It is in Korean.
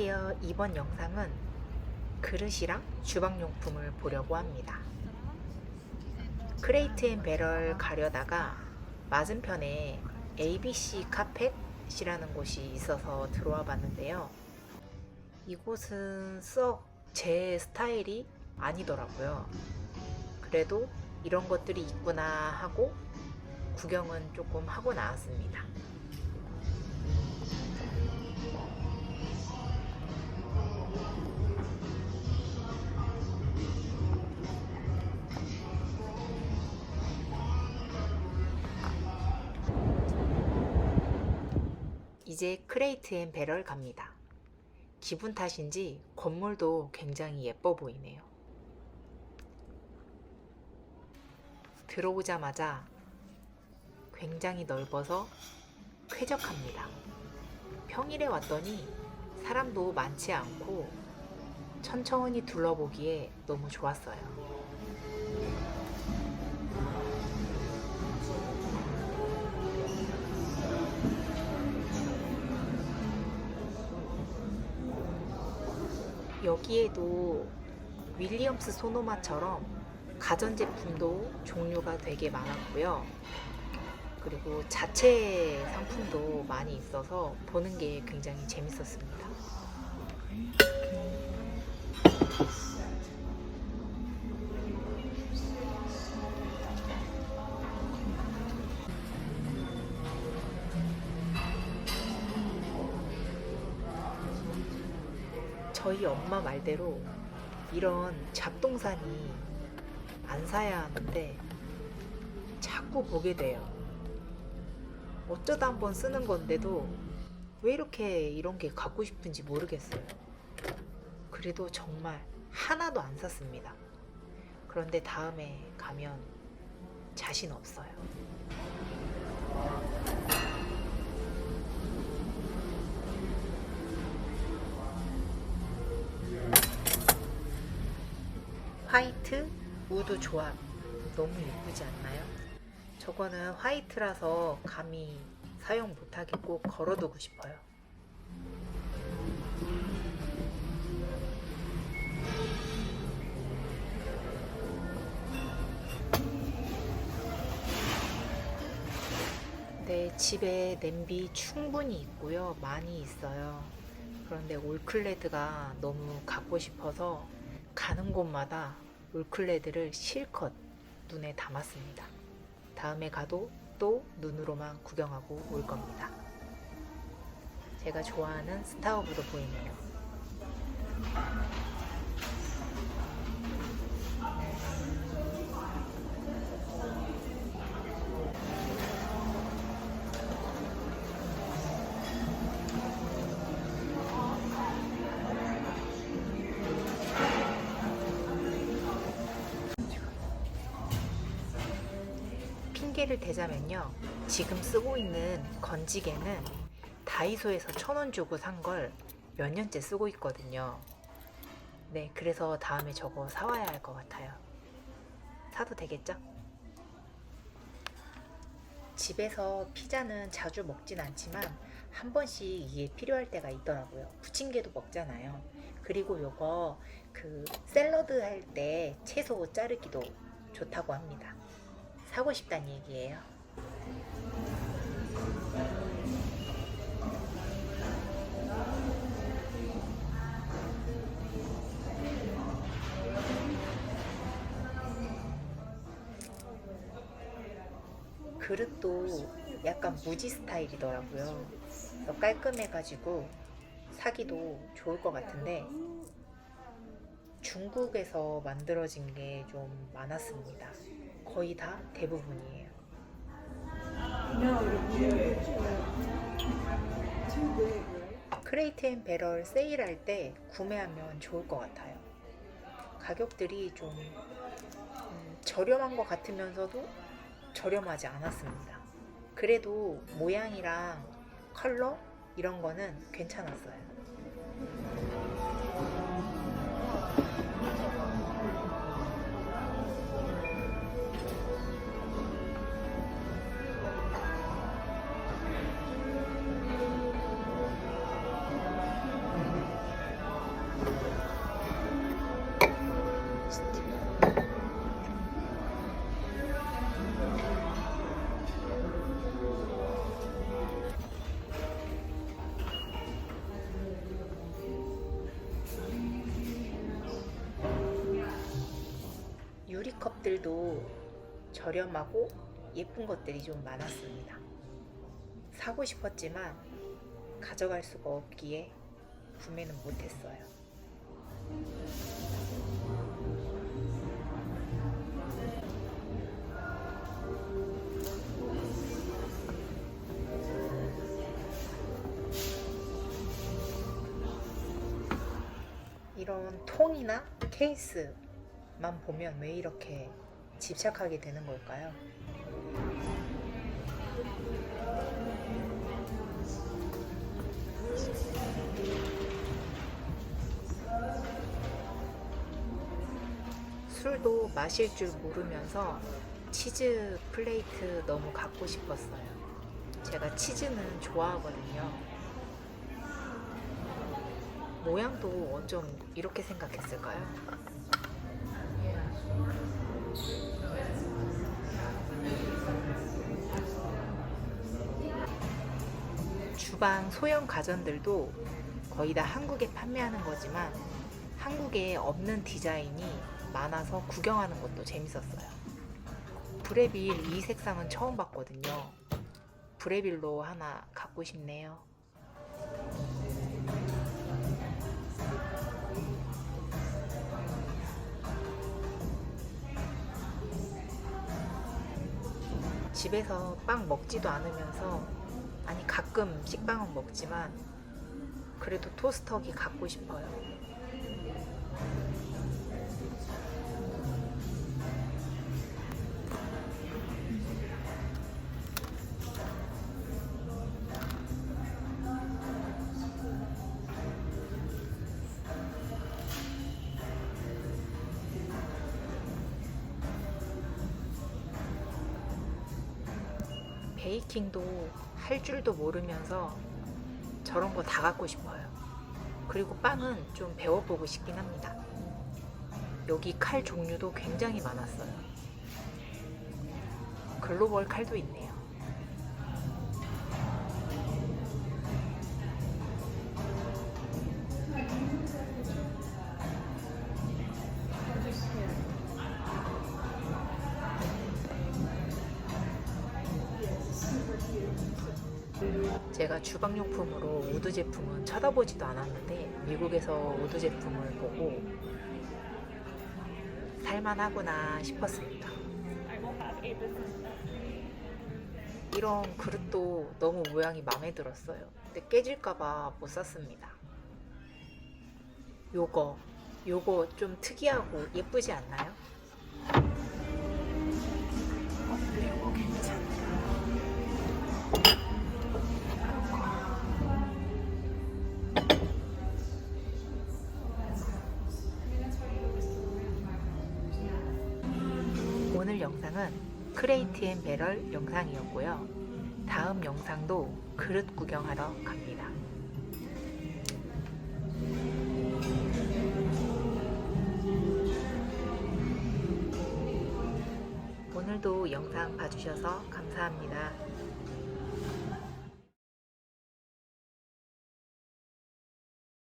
안녕하세요. 이번 영상은 그릇이랑 주방용품을 보려고 합니다. 크레이트 앤 배럴 가려다가 맞은편에 ABC 카펫이라는 곳이 있어서 들어와 봤는데요. 이곳은 썩 제 스타일이 아니더라고요. 그래도 이런 것들이 있구나 하고 구경은 조금 하고 나왔습니다. 이제 크레이트 앤 배럴 갑니다. 기분 탓인지 건물도 굉장히 예뻐 보이네요. 들어오자마자 굉장히 넓어서 쾌적합니다. 평일에 왔더니 사람도 많지 않고 천천히 둘러보기에 너무 좋았어요. 여기에도 윌리엄스 소노마처럼 가전제품도 종류가 되게 많았고요. 그리고 자체 상품도 많이 있어서 보는 게 굉장히 재밌었습니다. 저희 엄마 말대로 이런 잡동사니 안 사야 하는데 자꾸 보게 돼요. 어쩌다 한번 쓰는 건데도 왜 이렇게 이런 게 갖고 싶은지 모르겠어요. 그래도 정말 하나도 안 샀습니다. 그런데 다음에 가면 자신 없어요. 화이트 우드 조합 너무 예쁘지 않나요? 저거는 화이트라서 감히 사용 못하겠고 걸어두고 싶어요. 네, 집에 냄비 충분히 있고요. 많이 있어요. 그런데 올클레드가 너무 갖고 싶어서 가는 곳마다 올클레드를 실컷 눈에 담았습니다. 다음에 가도 또 눈으로만 구경하고 올 겁니다. 제가 좋아하는 스타워브도 보이네요. 핑계를 대자면요. 지금 쓰고 있는 건지개는 다이소에서 천 원 주고 산 걸 몇 년째 쓰고 있거든요. 네, 그래서 다음에 저거 사와야 할 것 같아요. 사도 되겠죠? 집에서 피자는 자주 먹진 않지만 한 번씩 이게 필요할 때가 있더라고요. 부침개도 먹잖아요. 그리고 요거 그 샐러드 할 때 채소 자르기도 좋다고 합니다. 사고 싶다는 얘기예요. 그릇도 약간 무지 스타일이더라고요. 깔끔해가지고 사기도 좋을 것 같은데 중국에서 만들어진 게 좀 많았습니다. 거의 다 대부분이에요. 크레이트 앤 배럴 세일할 때 구매하면 좋을 것 같아요. 가격들이 좀 음, 저렴한 것 같으면서도 저렴하지 않았습니다. 그래도 모양이랑 컬러 이런 거는 괜찮았어요. 가격들도 저렴하고 예쁜 것들이 좀 많았습니다. 사고 싶었지만 가져갈 수가 없기에 구매는 못했어요. 이런 통이나 케이스 만 보면 왜 이렇게 집착하게 되는 걸까요? 술도 마실 줄 모르면서 치즈 플레이트 너무 갖고 싶었어요. 제가 치즈는 좋아하거든요. 모양도 어쩜 이렇게 생각했을까요? 주방 소형 가전들도 거의 다 한국에 판매하는 거지만 한국에 없는 디자인이 많아서 구경하는 것도 재밌었어요. 브레빌 이 색상은 처음 봤거든요. 브레빌로 하나 갖고 싶네요. 집에서 빵 먹지도 않으면서 아니 가끔 식빵은 먹지만 그래도 토스터기 갖고 싶어요. 베이킹도 할 줄도 모르면서 저런 거 다 갖고 싶어요. 그리고 빵은 좀 배워보고 싶긴 합니다. 여기 칼 종류도 굉장히 많았어요. 글로벌 칼도 있네요. 제가 주방용품으로 우드 제품은 쳐다보지도 않았는데 미국에서 우드 제품을 보고 살만하구나 싶었습니다. 이런 그릇도 너무 모양이 마음에 들었어요. 근데 깨질까봐 못 샀습니다. 요거, 요거 좀 특이하고 예쁘지 않나요? 영상은 크레이트 앤 배럴 영상이었고요. 다음 영상도 그릇 구경하러 갑니다. 오늘도 영상 봐주셔서 감사합니다.